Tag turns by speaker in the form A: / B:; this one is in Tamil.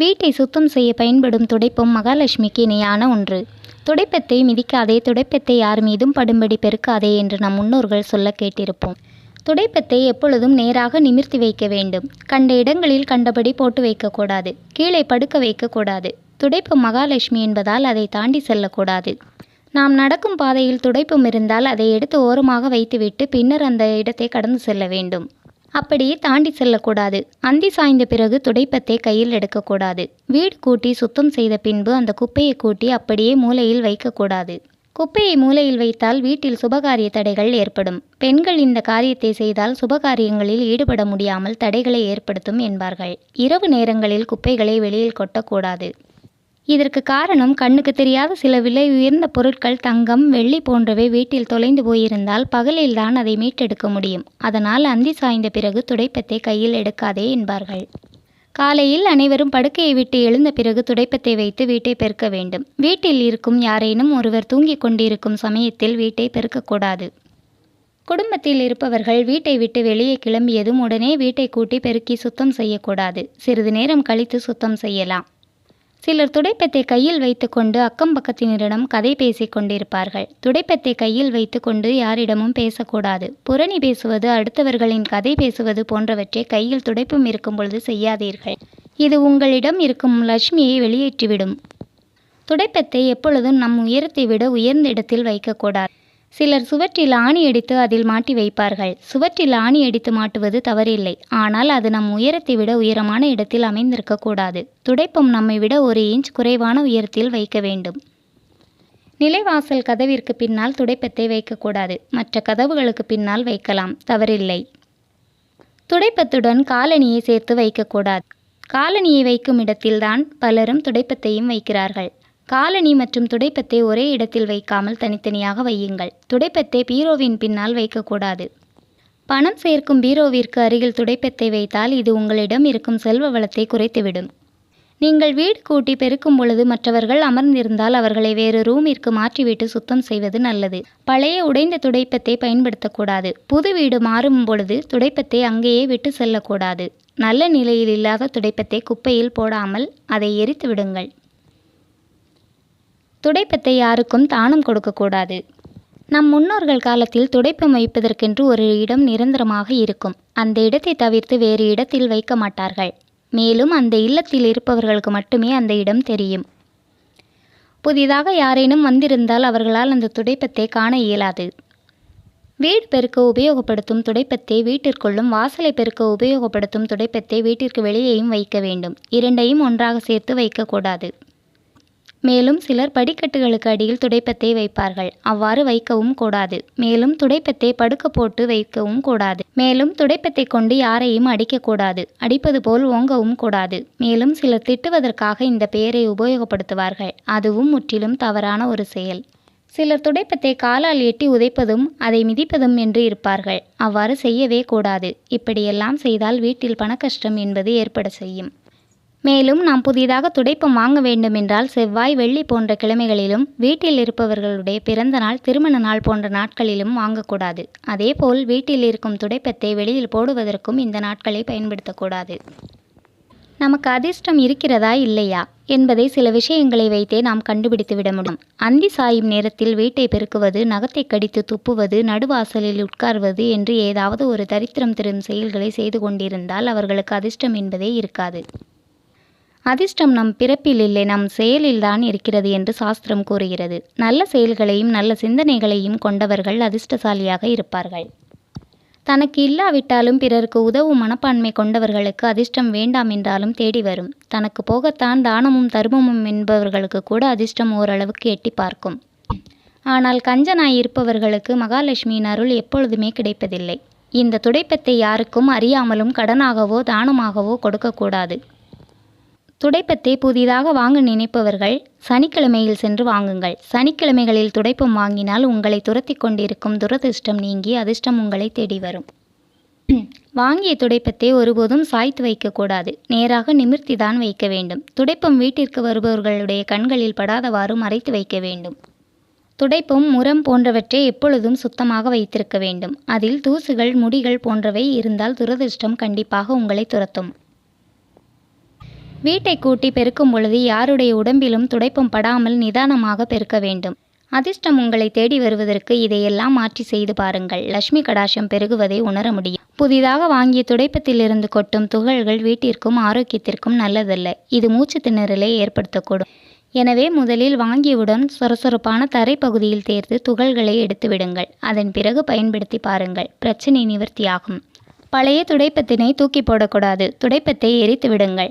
A: வீட்டை சுத்தம் செய்ய பயன்படும் துடைப்பம் மகாலட்சுமிக்கு இணையான ஒன்று. துடைப்பத்தை மிதிக்காதே துடைப்பத்தை யார் மீதும் படும்படி பெருக்காதே என்று நம் முன்னோர்கள் சொல்ல கேட்டிருப்போம். துடைப்பத்தை எப்பொழுதும் நேராக நிமிர்த்தி வைக்க வேண்டும். கண்ட இடங்களில் கண்டபடி போட்டு வைக்கக்கூடாது. கீழே படுக்க வைக்கக்கூடாது. துடைப்பம் மகாலட்சுமி என்பதால் அதை தாண்டி செல்லக்கூடாது. நாம் நடக்கும் பாதையில் துடைப்பம் இருந்தால் அதை எடுத்து ஓரமாக வைத்துவிட்டு பின்னர் அந்த இடத்தை கடந்து செல்ல வேண்டும். அப்படியே தாண்டி செல்லக்கூடாது. அந்தி சாய்ந்த பிறகு துடைப்பத்தை கையில் எடுக்கக்கூடாது. வீடு கூட்டி சுத்தம் செய்த பின்பு அந்த குப்பையை கூட்டி அப்படியே மூலையில் வைக்கக்கூடாது. குப்பையை மூலையில் வைத்தால் வீட்டில் சுபகாரிய தடைகள் ஏற்படும். பெண்கள் இந்த காரியத்தை செய்தால் சுபகாரியங்களில் ஈடுபட முடியாமல் தடைகளை ஏற்படுத்தும் என்பார்கள். இரவு நேரங்களில் குப்பைகளை வெளியில் கொட்டக்கூடாது. இதற்கு காரணம் கண்ணுக்கு தெரியாத சில விலை உயர்ந்த பொருட்கள் தங்கம் வெள்ளி போன்றவை வீட்டில் தொலைந்து போயிருந்தால் பகலில்தான் அதை மீட்டெடுக்க முடியும். அதனால் அந்தி சாய்ந்த பிறகு துடைப்பத்தை கையில் எடுக்காதே என்பார்கள். காலையில் அனைவரும் படுக்கையை விட்டு எழுந்த பிறகு துடைப்பத்தை வைத்து வீட்டை பெருக்க வேண்டும். வீட்டில் இருக்கும் யாரேனும் ஒருவர் தூங்கிக் கொண்டிருக்கும் சமயத்தில் வீட்டை பெருக்கக்கூடாது. குடும்பத்தில் இருப்பவர்கள் வீட்டை விட்டு வெளியே கிளம்பியதும் உடனே வீட்டை கூட்டி பெருக்கி சுத்தம் செய்யக்கூடாது. சிறிது நேரம் கழித்து சுத்தம் செய்யலாம். சிலர் துடைப்பத்தை கையில் வைத்துக்கொண்டு அக்கம் பக்கத்தினரிடம் கதை பேசிக் கொண்டிருப்பார்கள். துடைப்பத்தை கையில் வைத்துக்கொண்டு யாரிடமும் பேசக்கூடாது. புரணி பேசுவது அடுத்தவர்களின் கதை பேசுவது போன்றவற்றை கையில் துடைப்பும் இருக்கும் பொழுது செய்யாதீர்கள். இது உங்களிடம் இருக்கும் லட்சுமியை வெளியேற்றிவிடும். துடைப்பத்தை எப்பொழுதும் நம் உயரத்தை விட உயர்ந்த இடத்தில் வைக்கக்கூடாது. சிலர் சுவற்றில் ஆணி அடித்து அதில் மாட்டி வைப்பார்கள். சுவற்றில் ஆணி அடித்து மாட்டுவது தவறில்லை. ஆனால் அது நம் உயரத்தை விட உயரமான இடத்தில் அமைந்திருக்கக்கூடாது துடைப்பம் நம்மை விட ஒரு இன்ச் குறைவான உயரத்தில் வைக்க வேண்டும். நிலைவாசல் கதவிற்கு பின்னால் துடைப்பத்தை வைக்கக்கூடாது மற்ற கதவுகளுக்கு பின்னால் வைக்கலாம். தவறில்லை. துடைப்பத்துடன் காலணியை சேர்த்து வைக்கக்கூடாது காலணியை வைக்கும் இடத்தில்தான் பலரும் துடைப்பத்தையும் வைக்கிறார்கள். காலணி மற்றும் துடைப்பத்தை ஒரே இடத்தில் வைக்காமல் தனித்தனியாக வையுங்கள். துடைப்பத்தை பீரோவின் பின்னால் வைக்கக்கூடாது. பணம் சேர்க்கும் பீரோவிற்கு அருகில் துடைப்பத்தை வைத்தால் இது உங்களிடம் இருக்கும் செல்வ வளத்தை குறைத்துவிடும். நீங்கள் வீடு கூட்டி பெருக்கும் பொழுது மற்றவர்கள் அமர்ந்திருந்தால் அவர்களை வேறு ரூமிற்கு மாற்றிவிட்டு சுத்தம் செய்வது நல்லது. பழைய உடைந்த துடைப்பத்தை பயன்படுத்தக்கூடாது. புது வீடு மாறும் பொழுது துடைப்பத்தை அங்கேயே விட்டு செல்லக்கூடாது. நல்ல நிலையில் இல்லாத துடைப்பத்தை குப்பையில் போடாமல் அதை எரித்து விடுங்கள் துடைப்பத்தை யாருக்கும் தானம் கொடுக்கக்கூடாது நம் முன்னோர்கள் காலத்தில் துடைப்பம் வைப்பதற்கென்று ஒரு இடம் நிரந்தரமாக இருக்கும். அந்த இடத்தை தவிர்த்து வேறு இடத்தில் வைக்க மாட்டார்கள். மேலும் அந்த இல்லத்தில் இருப்பவர்களுக்கு மட்டுமே அந்த இடம் தெரியும். புதிதாக யாரேனும் வந்திருந்தால் அவர்களால் அந்த துடைப்பத்தை காண இயலாது. வீடு பெருக்க உபயோகப்படுத்தும் துடைப்பத்தை வீட்டிற்குள்ளும் வாசலை பெருக்க உபயோகப்படுத்தும் துடைப்பத்தை வீட்டிற்கு வெளியேயும் வைக்க வேண்டும். இரண்டையும் ஒன்றாக சேர்த்து வைக்கக்கூடாது மேலும் சிலர் படிக்கட்டுகளுக்கு அடியில் துடைப்பத்தை வைப்பார்கள். அவ்வாறு வைக்கவும் கூடாது. மேலும் துடைப்பத்தை படுக்க போட்டு வைக்கவும் கூடாது. மேலும் துடைப்பத்தை கொண்டு யாரையும் அடிக்கக்கூடாது அடிப்பது போல் ஓங்கவும் கூடாது. மேலும் சிலர் திட்டுவதற்காக இந்த பெயரை உபயோகப்படுத்துவார்கள். அதுவும் முற்றிலும் தவறான ஒரு செயல். சிலர் துடைப்பத்தை காலால் எட்டி உதைப்பதும் அதை மிதிப்பதும் என்று இருப்பார்கள். அவ்வாறு செய்யவே கூடாது. இப்படியெல்லாம் செய்தால் வீட்டில் பணக்கஷ்டம் என்பது ஏற்பட செய்யும். மேலும் நாம் புதிதாக துடைப்பம் வாங்க வேண்டுமென்றால் செவ்வாய் வெள்ளி போன்ற கிழமைகளிலும் வீட்டில் இருப்பவர்களுடைய பிறந்த நாள் திருமண நாள் போன்ற நாட்களிலும் வாங்கக்கூடாது. அதேபோல் வீட்டில் இருக்கும் துடைப்பத்தை வெளியில் போடுவதற்கும் இந்த நாட்களை பயன்படுத்தக்கூடாது. நமக்கு அதிர்ஷ்டம் இருக்கிறதா இல்லையா என்பதை சில விஷயங்களை வைத்தே நாம் கண்டுபிடித்து விட முடியும். அந்தி சாயும் நேரத்தில் வீட்டை பெருக்குவது நகத்தை கடித்து துப்புவது நடுவாசலில் உட்கார்வது என்று ஏதாவது ஒரு தரித்திரம் தரும் செயல்களை செய்து கொண்டிருந்தால் அவர்களுக்கு அதிர்ஷ்டம் என்பதே இருக்காது. அதிர்ஷ்டம் நம் பிறப்பில் இல்லை நம் செயலில்தான் இருக்கிறது என்று சாஸ்திரம் கூறுகிறது. நல்ல செயல்களையும் நல்ல சிந்தனைகளையும் கொண்டவர்கள் அதிர்ஷ்டசாலியாக இருப்பார்கள். தனக்கு இல்லாவிட்டாலும் பிறருக்கு உதவும் மனப்பான்மை கொண்டவர்களுக்கு அதிர்ஷ்டம் வேண்டாம் என்றாலும் தேடி வரும். தனக்கு போகத்தான் தானமும் தர்மமும் என்பவர்களுக்கு கூட அதிர்ஷ்டம் ஓரளவுக்கு எட்டி பார்க்கும். ஆனால் கஞ்சனாய் இருப்பவர்களுக்கு மகாலட்சுமியின் அருள் எப்பொழுதுமே கிடைப்பதில்லை. இந்த துடைப்பத்தை யாருக்கும் அறியாமலும் கடனாகவோ தானமாகவோ கொடுக்கக்கூடாது. துடைப்பத்தை புதிதாக வாங்க நினைப்பவர்கள் சனிக்கிழமையில் சென்று வாங்குங்கள். சனிக்கிழமைகளில் துடைப்பம் வாங்கினால் உங்களை துரத்தி கொண்டிருக்கும் துரதிர்ஷ்டம் நீங்கி அதிர்ஷ்டம் உங்களை தேடி வரும். வாங்கிய துடைப்பத்தை ஒருபோதும் சாய்த்து வைக்கக்கூடாது நேராக நிமிர்த்திதான் வைக்க வேண்டும். துடைப்பம் வீட்டிற்கு வருபவர்களுடைய கண்களில் படாதவாறு மறைத்து வைக்க வேண்டும். துடைப்பும் முரம் போன்றவற்றை எப்பொழுதும் சுத்தமாக வைத்திருக்க வேண்டும். அதில் தூசுகள் முடிகள் போன்றவை இருந்தால் துரதிர்ஷ்டம் கண்டிப்பாக உங்களை துரத்தும். வீட்டை கூட்டி பெருக்கும் பொழுது யாருடைய உடம்பிலும் துடைப்பம் படாமல் நிதானமாக பெருக்க வேண்டும். அதிர்ஷ்டம் உங்களை தேடி வருவதற்கு இதையெல்லாம் மாற்றி செய்து பாருங்கள். லட்சுமி கடாஷம் பெருகுவதை உணர முடியும். புதிதாக வாங்கிய துடைப்பத்திலிருந்து கொட்டும் துகள்கள் வீட்டிற்கும் ஆரோக்கியத்திற்கும் நல்லதல்ல. இது மூச்சு திணறலை ஏற்படுத்தக்கூடும். எனவே முதலில் வாங்கியவுடன் சொரசொரப்பான தரைப்பகுதியில் தேர்த்து துகள்களை எடுத்து விடுங்கள் அதன் பிறகு பயன்படுத்தி பாருங்கள். பிரச்சனை நிவர்த்தியாகும். பழைய துடைப்பத்தினை தூக்கி போடக்கூடாது. துடைப்பத்தை எரித்து விடுங்கள்